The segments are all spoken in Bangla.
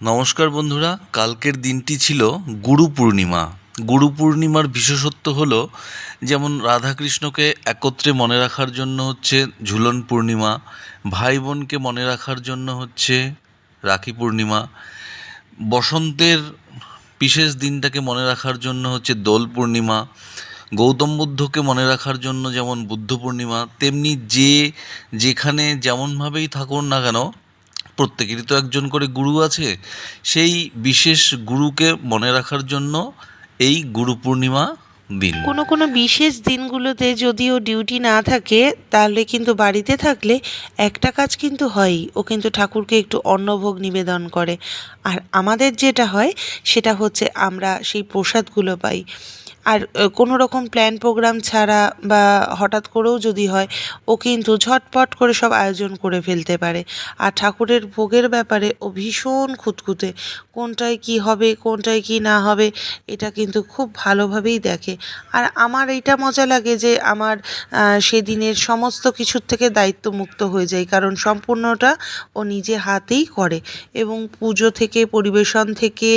নমস্কার বন্ধুরা, কালকের দিনটি ছিল গুরু পূর্ণিমা। গুরু পূর্ণিমার বিশেষত্ব হলো, যেমন রাধাকৃষ্ণকে একত্রে মনে রাখার জন্য হচ্ছে ঝুলন পূর্ণিমা ভাই বোনকে মনে রাখার জন্য হচ্ছে রাখি পূর্ণিমা, বসন্তের বিশেষ দিনটাকে মনে রাখার জন্য হচ্ছে দোল পূর্ণিমা, গৌতম বুদ্ধকে মনে রাখার জন্য যেমন বুদ্ধ পূর্ণিমা, তেমনি যে যেখানে যেমনভাবেই থাকুন না কেন প্রত্যেকেরই তো একজন করে গুরু আছে। সেই বিশেষ গুরুকে মনে রাখার জন্য এই গুরু পূর্ণিমা দিন। কোনো কোনো বিশেষ দিনগুলোতে যদিও ডিউটি না থাকে, তাহলে কিন্তু বাড়িতে থাকলে একটা কাজ কিন্তু হয়ই। ও কিন্তু ঠাকুরকে একটু অন্নভোগ নিবেদন করে। আর আমাদের যেটা হয়, সেটা হচ্ছে আমরা সেই প্রসাদগুলো পাই। আর কোনো রকম প্ল্যান প্রোগ্রাম ছাড়া বা হঠাৎ করেও যদি হয়, ও কিন্তু ঝটপট করে সব আয়োজন করে ফেলতে পারে। আর ঠাকুরের ভোগের ব্যাপারে ও ভীষণ খুঁতখুঁতে, কোনটায় কি হবে, কোনটায় কি না হবে, এটা কিন্তু খুব ভালোভাবেই দেখে। আর আমার এইটা মজা লাগে যে আমার সেদিনের সমস্ত কিছুর থেকে দায়িত্ব মুক্ত হয়ে যায় কারণ সম্পূর্ণটা ও নিজে হাতেই করে। এবং পুজো থেকে, পরিবেশন থেকে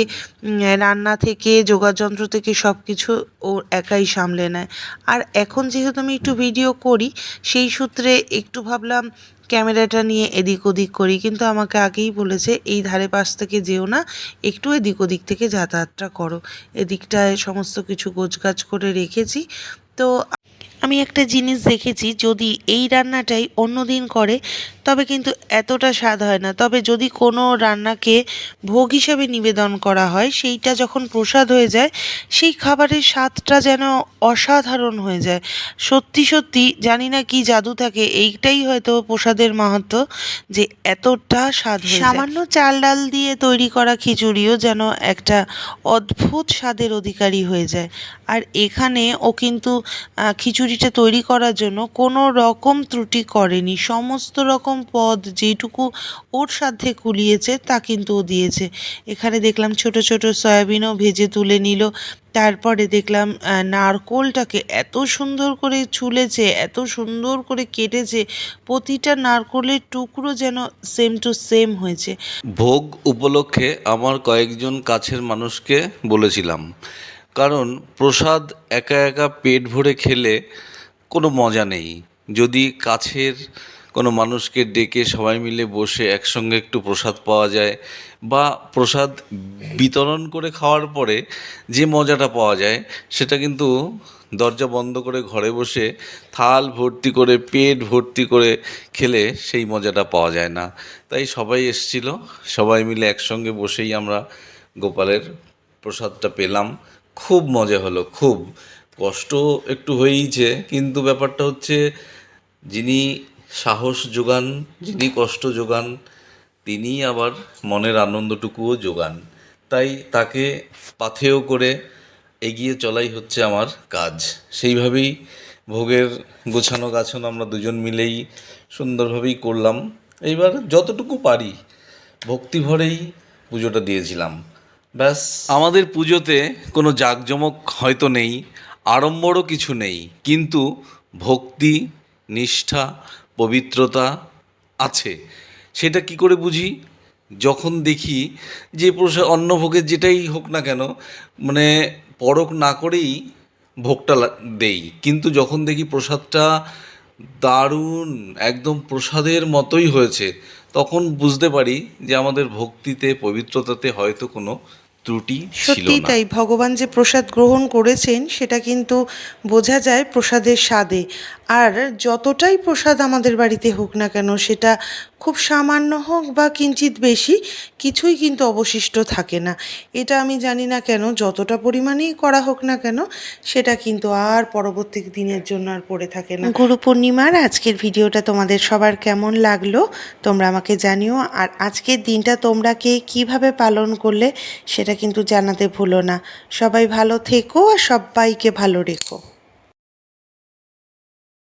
রান্না থেকে, যোগাযন্ত্র থেকে সব কিছু ও একাই সামলে নেয়। আর এখন যেহেতু আমি একটু ভিডিও করি, সেই সূত্রে একটু ভাবলাম ক্যামেরাটা নিয়ে এদিক ওদিক করি। কিন্তু আমাকে আগেই বলেছে, এই ধারে পাশ থেকে যেও না, একটু এদিক ওদিক থেকে যাতায়াতটা করো। এদিকটায় সমস্ত কিছু গোছগাছ করে রেখেছি। তো আমি একটা জিনিস দেখেছি, যদি এই রান্নাটাই অন্য দিন করে তবে কিন্তু এতটা স্বাদ হয় না। তবে যদি কোনো রান্নাকে ভোগ হিসাবে নিবেদন করা হয়, সেইটা যখন প্রসাদ হয়ে যায়, সেই খাবারের স্বাদটা যেন অসাধারণ হয়ে যায়। সত্যি সত্যি জানি না কি জাদু থাকে, এইটাই হয়তো প্রসাদের মাহাত্ম যে এতটা স্বাদ সামান্য চাল ডাল দিয়ে তৈরি করা খিচুড়িও যেন একটা অদ্ভুত স্বাদের অধিকারী হয়ে যায়। আর এখানে ও কিন্তু খিচুড়িটা তৈরি করার জন্য কোনো রকম ত্রুটি করেনি। সমস্ত রকম পদ যেটুকু ওর সাধ্যে কুলিয়েছে, তা কিন্তু ও দিয়েছে। এখানে দেখলাম ছোট ছোট সয়াবিনও ভেজে তুলে নিল। তারপরে দেখলাম নারকোলটাকে এত সুন্দর করে ছুলেছে, এত সুন্দর করে কেটেছে, প্রতিটা নারকোলের টুকরো যেন সেম টু সেম হয়েছে। ভোগ উপলক্ষে আমার কয়েকজন কাছের মানুষকে বলেছিলাম, কারণ প্রসাদ একা একা পেট ভরে খেলে কোনো মজা নেই। যদি কাছের কোনো মানুষকে ডেকে সবাই মিলে বসে একসঙ্গে একটু প্রসাদ পাওয়া যায় বা প্রসাদ বিতরণ করে খাওয়ার পরে যে মজাটা পাওয়া যায়, সেটা কিন্তু দরজা বন্ধ করে ঘরে বসে থাল ভর্তি করে, পেট ভর্তি করে খেলে সেই মজাটা পাওয়া যায় না। তাই সবাই এসছিল, সবাই মিলে একসঙ্গে বসেই আমরা গোপালের প্রসাদটা পেলাম। খুব মজা হলো, খুব। কষ্ট একটু হয়েইছে, কিন্তু ব্যাপারটা হচ্ছে যিনি সাহস যোগান যিনি কষ্ট যোগান তিনিই আবার মনের আনন্দটুকুও যোগান। তাই তাকে পাথেয় করে এগিয়ে চলাই হচ্ছে আমার কাজ। সেইভাবেই ভোগের গোছানো গাছানো আমরা দুজন মিলেই সুন্দরভাবেই করলাম। এইবার যতটুকু পারি ভক্তি ভরেই পুজোটা দিয়েছিলাম। ব্যাস। আমাদের পুজোতে কোনো জাঁকজমক হয়তো নেই আড়ম্বরও কিছু নেই। কিন্তু ভক্তি নিষ্ঠা পবিত্রতা আছে। সেটা কি করে বুঝি? যখন দেখি যে প্রসাদ অন্নভোগের যেটাই হোক না কেন মানে পরক না করেই ভোগটা দেই। কিন্তু যখন দেখি প্রসাদটা দারুণ, একদম প্রসাদের মতোই হয়েছে, তখন বুঝতে পারি যে আমাদের ভক্তিতে, পবিত্রতাতে হয়তো কোনো ত্রুটি না। তাই। ভগবান যে প্রসাদ গ্রহণ করেছেন সেটা কিন্তু বোঝা যায় প্রসাদের স্বাদে। আর যতটাই প্রসাদ আমাদের বাড়িতে হোক না কেন সেটা খুব সামান্য হোক বা কিঞ্চিত বেশি কিছুই কিন্তু অবশিষ্ট থাকে না। এটা আমি জানি না কেন যতটা পরিমাণেই করা হোক না কেন সেটা কিন্তু আর পরবর্তী দিনের জন্য আর পড়ে থাকে না। গুরু পূর্ণিমার আজকের ভিডিওটা তোমাদের সবার কেমন লাগল তোমরা আমাকে জানিও। আর আজকের দিনটা তোমরা কে কীভাবে পালন করলে সেটা কিন্তু জানাতে ভুলো না। সবাই ভালো থেকো আর সবাইকে ভালো রেখো।